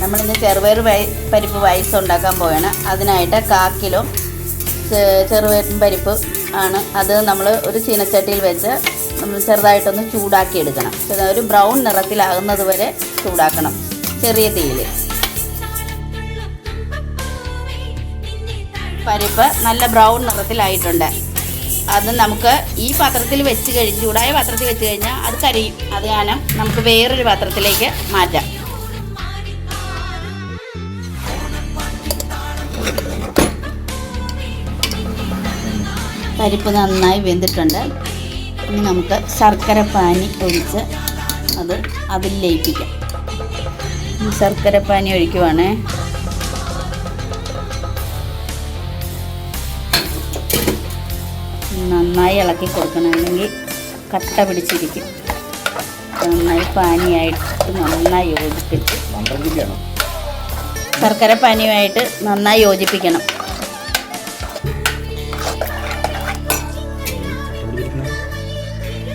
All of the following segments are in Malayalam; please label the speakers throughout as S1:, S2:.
S1: നമ്മളിന്ന് ചെറുപയർ പരിപ്പ് പായസം ഉണ്ടാക്കാൻ പോവുകയാണ് അതിനായിട്ട് കാ കിലോ ചെറുപയർ പരിപ്പ് ആണ്. അത് നമ്മൾ ഒരു ചീനച്ചട്ടിയിൽ വെച്ച് നമ്മൾ ചെറുതായിട്ടൊന്ന് ചൂടാക്കി എടുക്കണം. ഒരു ബ്രൗൺ നിറത്തിലാകുന്നത് വരെ ചൂടാക്കണം ചെറിയ തീയിൽ പരിപ്പ് നല്ല ബ്രൗൺ നിറത്തിലായിട്ടുണ്ട്. അത് നമുക്ക് ഈ പാത്രത്തിൽ വെച്ച് കഴിഞ്ഞ് ചൂടായ പാത്രത്തിൽ വെച്ച് കഴിഞ്ഞാൽ അത് കരിയും. അത് കാരണം നമുക്ക് വേറൊരു പാത്രത്തിലേക്ക് മാറ്റാം. പരിപ്പ് നന്നായി വെന്തിട്ടുണ്ട്. ഇനി നമുക്ക് ശർക്കര പാനി ഒഴിച്ച് അത് അതിൽ ലയിപ്പിക്കാം ശർക്കര പാനി ഒഴിക്കുവാണേ. നന്നായി ഇളക്കി കൊടുക്കണം. അല്ലെങ്കിൽ കട്ട പിടിച്ചിരിക്കും. നന്നായി പാനിയായിട്ട് നന്നായി യോജിപ്പിച്ച് ശർക്കര പാനിയുമായിട്ട് നന്നായി യോജിപ്പിക്കണം.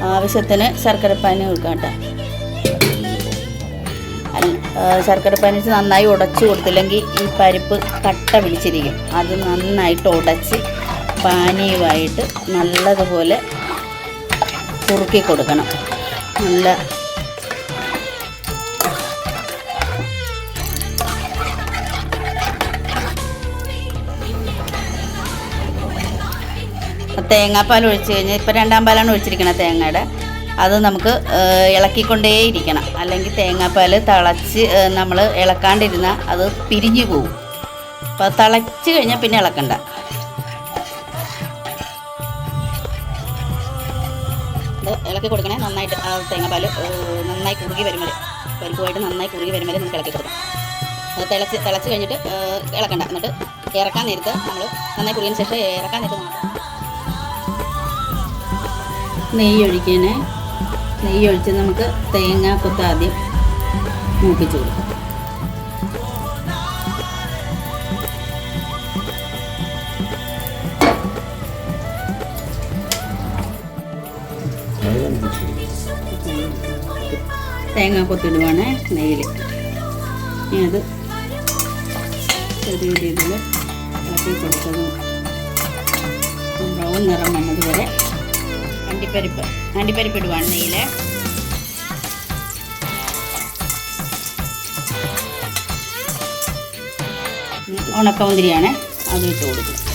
S1: ആവശ്യത്തിന് ശർക്കര പാനി കൊടുക്കാം കേട്ടോ അല്ല- ശർക്കര പാനി വെച്ച് നന്നായി ഉടച്ച് കൊടുത്തില്ലെങ്കിൽ ഈ പരിപ്പ് കട്ട പിടിച്ചിരിക്കും. അത് നന്നായിട്ട് ഉടച്ച് പാനിയുമായിട്ട് നല്ലതുപോലെ കുറുക്കി കൊടുക്കണം. നല്ല തേങ്ങാപ്പാൽ ഒഴിച്ച് കഴിഞ്ഞാൽ ഇപ്പോൾ രണ്ടാം പാലാണ് ഒഴിച്ചിരിക്കുന്നത് തേങ്ങയുടെ. അത് നമുക്ക് ഇളക്കിക്കൊണ്ടേ ഇളക്കിക്കൊണ്ടേയിരിക്കണം. അല്ലെങ്കിൽ തേങ്ങാപ്പാൽ തിളച്ച് നമ്മൾ ഇളക്കാണ്ടിരുന്നാൽ അത് പിരിഞ്ഞു പോകും അപ്പോൾ തിളച്ച് കഴിഞ്ഞാൽ പിന്നെ ഇളക്കണ്ട. ഇളക്കി കൊടുക്കണേ നന്നായിട്ട് ആ തേങ്ങാപ്പാൽ നന്നായി കുറുകി വരുമ്പോൾ വരെ. പരിപ്പുമായിട്ട് നന്നായി കുറുകി വരുമ്പോൾ നമുക്ക് ഇളക്കി കൊടുക്കാം. അത് തിളച്ച് തിളച്ച് കഴിഞ്ഞിട്ട് ഇളക്കണ്ട. എന്നിട്ട് ഇറക്കാൻ നേരത്ത് നമ്മൾ നന്നായി കുറുകിയതിന് ശേഷം ഇറക്കാൻ നേരത്ത് മാത്രം നെയ്യ് ഒഴിക്കണേ നെയ്യ് ഒഴിച്ച് നമുക്ക് തേങ്ങ കൊത്ത് ആദ്യം മൂപ്പിച്ച് കൊടുക്കാം. തേങ്ങ കൊത്തിടുവാണ് നെയ്യിൽ ഇനി അത് ചെറിയ രീതിയിൽ ഇളക്കി കൊടുത്തത് ബ്രൗൺ നിറം വന്നത് വരെ അണ്ടിപ്പരിപ്പ് അണ്ടിപ്പരിപ്പ് ഇടുവാണ് നെയ്യിൽ ഉണക്കമുന്തിരിയാണ് അത് ഇട്ട് കൊടുക്കും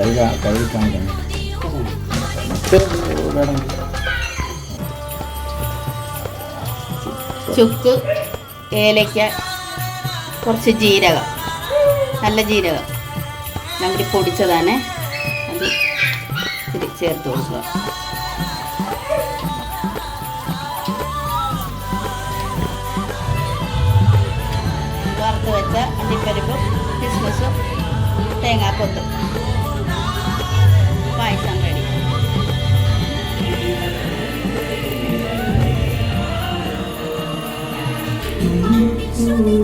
S2: കൈ കാ- കാണിക്കണം
S1: ചുക്ക് ഏലയ്ക്ക കുറച്ച് ജീരകം. നല്ല ജീരകം. നമ്മൾ പൊടിച്ചതാണ്. അത് ഇത്തിരി ചേർത്ത് കൊടുക്കുക. വറുത്ത് വെച്ച അണ്ടിപ്പരിപ്പും കിസ്മിസും തേങ്ങാക്കൊത്തും
S3: Show